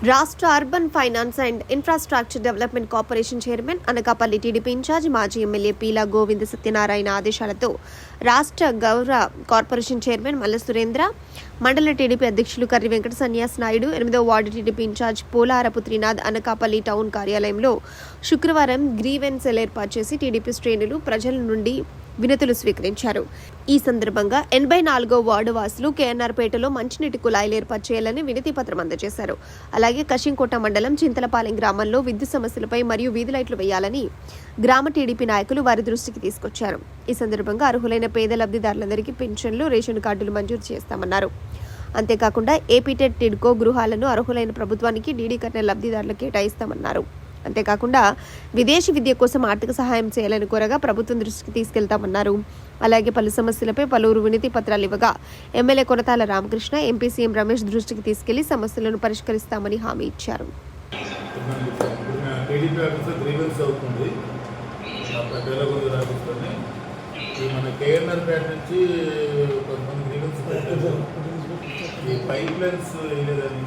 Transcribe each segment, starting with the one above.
రాష్ట్ర urban finance and infrastructure development corporation chairman Anakapalli TDP incharge మాజీ MLA Peela Govinda Satyanarayana ఆదేశాలతో రాష్ట్ర గౌరవ కార్పొరేషన్ చైర్మన్ మల్ల సురేంద్ర మండల టీడీపీ అధ్యక్షులు కర్రి వెంకట సన్యాస్ నాయుడు ఎనిమిదో ward TDP incharge Polarapu Trinath Anakapalli town కార్యాలయంలో శుక్రవారం గ్రీవెన్సెల్ సెల్ ఏర్పాటు చేసి టీడీపీ శ్రేణులు ప్రజల నుండి వినతులు స్వీకరించారు. ఈ సందర్భంగా ఎనభై నాలుగో వార్డు వాసులు కేఎన్ఆర్ పేటలో మంచినీటి కుళాయిలు ఏర్పాటు చేయాలని వినతి పత్రం అందజేశారు. అలాగే కశింకోట మండలం చింతలపాలెం గ్రామంలో విద్యుత్ సమస్యలపై మరియు వీధి లైట్లు వేయాలని గ్రామ టీడీపీ నాయకులు వారి దృష్టికి తీసుకొచ్చారు. ఈ సందర్భంగా అర్హులైన పేద లబ్ధిదారులందరికీ పెన్షన్లు రేషన్ కార్డులు మంజూరు చేస్తామన్నారు. అంతేకాకుండా ఏపీటెడ్ టిడ్కో గృహాలను అర్హులైన ప్రభుత్వానికి డీడీ కట్టిన లబ్ధిదారులకు కేటాయిస్తామన్నారు. అంతేకాకుండా విదేశీ విద్య కోసం ఆర్థిక సహాయం చేయాలని కోరగా ప్రభుత్వం దృష్టికి తీసుకెళ్తామన్నారు. అలాగే పలు సమస్యలపై పలువురు వినతి పత్రాలు ఇవ్వగా MLA Konathala Ramakrishna MP CM Ramesh దృష్టికి తీసుకెళ్ళి సమస్యలను పరిష్కరిస్తామని హామీ ఇచ్చారు. మన కేఎన్ఆర్ పేట నుంచి కొంతమంది గ్రీవెన్స్ ఈ పైప్ లైన్స్ లేదని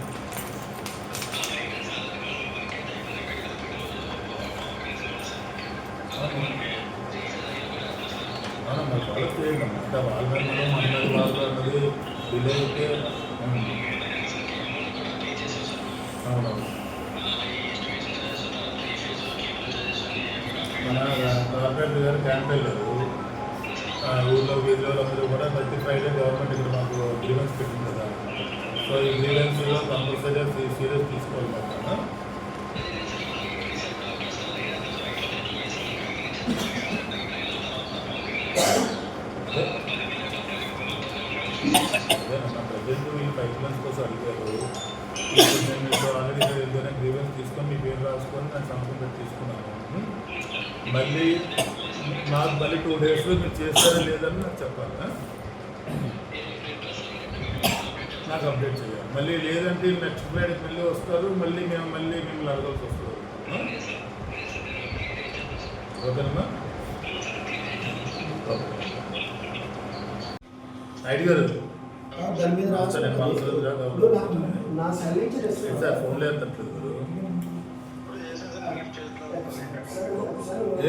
అవును, చేయండి అంటే వాళ్ళ మీద మన మీద వాళ్ళు అన్నది డిలే మన కార్పొరేటర్ గారు క్యాంప్ వెళ్ళారు ఊళ్ళో వీధిలో అందరూ కూడా ప్రతి ఫ్రైడే గవర్నమెంట్ ఇక్కడ మాకు గ్రీవెన్స్ పెట్టింది కదా. సో ఈ గ్రీవెన్స్లో కంపల్సరీగా సీరియస్ తీసుకోవాలి మాకు అదే అదేనమ్మా ప్రజెంట్ వీళ్ళు పైప్ లైన్స్ కోసం అడిగారు నేను ఆల్రెడీ ఏదైనా గ్రీవెన్స్ తీసుకొని మీ పేరు రాసుకొని నేను సంతకం పెట్టి తీసుకున్నాను? మళ్ళీ నాకు మళ్ళీ టూ డేస్లో మీరు చేస్తారా లేదని నాకు చెప్పాలి? నాకు అప్డేట్ చేయాలి మళ్ళీ లేదంటే నెక్స్ట్ ఫ్రైడే మళ్ళీ వస్తారు మళ్ళీ మేము మళ్ళీ మిమ్మల్ని అడగాల్సి వస్తుంది ఆ? ఓకేనమ్మా ఐడి గారు. దాని మీద నా- సార్ ఫోన్లో ఎత్తట్లేదు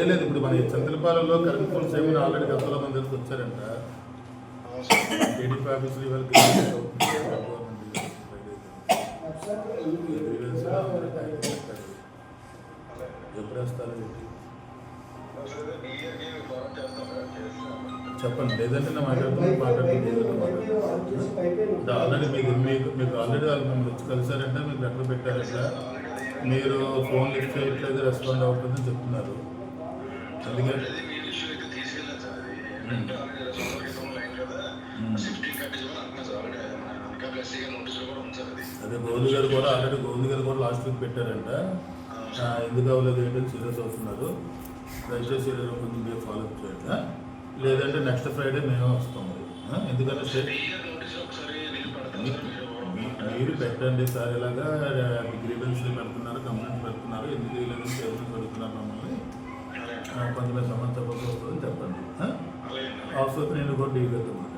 లేదు ఇప్పుడు మన చంద్రపాలెంలో కరెంట్ పోల్స్ ఏమైనా ఆల్రెడీ గతంలో మంది దగ్గరికి వచ్చారంట. టీడీపీ ఆఫీసులు ఇవాళ ఎప్పుడు వేస్తారు? చెప్పండి. లేదంటే నా మాట్లాడుతుంది మాట్లాడుతుంది లేదంటే మాట్లాడుతుంది ఆల్రెడీ మీకు మీకు మీకు ఆల్రెడీ వాళ్ళు మిమ్మల్ని కలిసారంటే మీకు లెటర్ పెట్టారంట. మీరు ఫోన్ లిఫ్ట్ చేయట్లేదు రెస్పాండ్ అవుతుందని చెప్తున్నారు. అందుకే అదే గోవింద్ గారు కూడా ఆల్రెడీ గోవింద్ గారు కూడా లాస్ట్ వీక్ పెట్టారంట. ఎందుకు అవ్వలేదు ఏంటని సీరియస్ అవుతున్నారు. దయచేసి కొంచెం లేదంటే నెక్స్ట్ ఫ్రైడే మేము వస్తాం. మరి ఆ? ఎందుకంటే మీరు పెట్టండి సార్ ఇలాగా గ్రీవెన్స్ పెడుతున్నారు కంప్లైంట్ పెడుతున్నారు ఎందుకు లేదని చైర్మన్ పెడుతున్నారు మమ్మల్ని? కొంచెం వస్తుందని చెప్పండి? అవసరం నేను కూడా డీల్ సార్